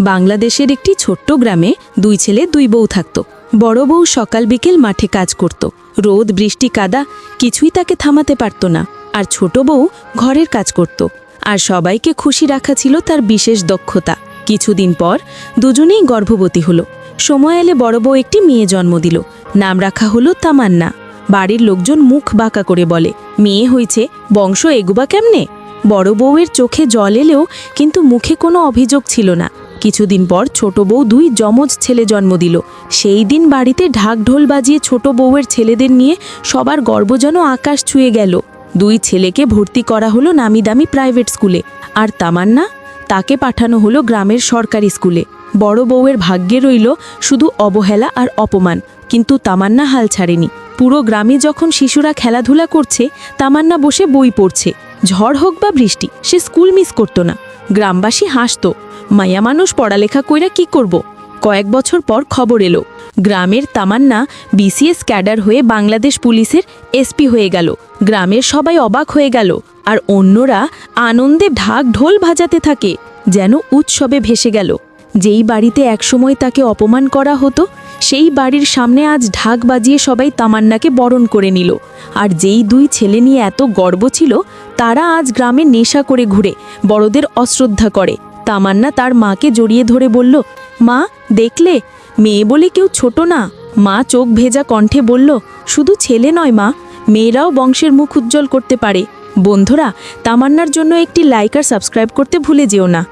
বাংলাদেশের একটি ছোট্ট গ্রামে দুই ছেলে, দুই বউ থাকত। বড় বউ সকাল বিকেল মাঠে কাজ করত। রোদ, বৃষ্টি, কাদা, কিছুই তাকে থামাতে পারত না। আর ছোট বউ ঘরের কাজ করত। আর সবাইকে খুশি রাখা ছিল তার বিশেষ দক্ষতা। কিছুদিন পর দুজনেই গর্ভবতী হলো। সময় এলে বড় বউ একটি মেয়ে জন্ম দিল। নাম রাখা হলো তামান্না। বাড়ির লোকজন মুখ বাঁকা করে বলে, মেয়ে হয়েছে, বংশ এগুবা কেমনে? বড় বউয়ের চোখে জল এলেও কিন্তু মুখে কোনো অভিযোগ ছিল না। কিছুদিন পর ছোট বউ দুই যমজ ছেলে জন্ম দিল। সেই দিন বাড়িতে ঢাক ঢোল বাজিয়ে ছোট বউয়ের ছেলেদের নিয়ে সবার গর্ব যেন আকাশ ছুঁয়ে গেল। দুই ছেলেকে ভর্তি করা হলো নামি দামি প্রাইভেট স্কুলে। আর তামান্না, তাকে পাঠানো হলো গ্রামের সরকারি স্কুলে। বড় বউয়ের ভাগ্যে রইল শুধু অবহেলা আর অপমান, কিন্তু তামান্না হাল ছাড়েনি। পুরো গ্রামে যখন শিশুরা খেলাধুলা করছে, তামান্না বসে বই পড়ছে। ঝড় হোক বা বৃষ্টি, সে স্কুল মিস করতো না। গ্রামবাসী হাসতো মায়া মানুষ পড়ালেখা কইরা কি করব? কয়েক বছর পর খবর এলো। গ্রামের তামান্না, বিসিএস ক্যাডার হয়ে বাংলাদেশ পুলিশের এসপি হয়ে গেল। গ্রামের সবাই অবাক হয়ে গেল। আর অন্যরা আনন্দে ঢাক ঢোল ভাজাতে থাকে, যেন উৎসবে ভেসে গেল। যেই বাড়িতে একসময় তাকে অপমান করা হতো, সেই বাড়ির সামনে আজ ঢাক বাজিয়ে সবাই তামান্নাকে বরণ করে নিল। আর যেই দুই ছেলে নিয়ে এত গর্ব ছিল, তারা আজ গ্রামে নেশা করে ঘুরে, বড়দের অশ্রদ্ধা করে। তামান্না তার মাকে জড়িয়ে ধরে বলল, মা, দেখলে? মেয়ে বলে কেউ ছোট না। মা চোখ ভেজা কণ্ঠে বলল, শুধু ছেলে নয় মা, মেয়েরাও বংশের মুখ উজ্জ্বল করতে পারে। বন্ধুরা, তামান্নার জন্য একটি লাইক আর সাবস্ক্রাইব করতে ভুলে যেও না।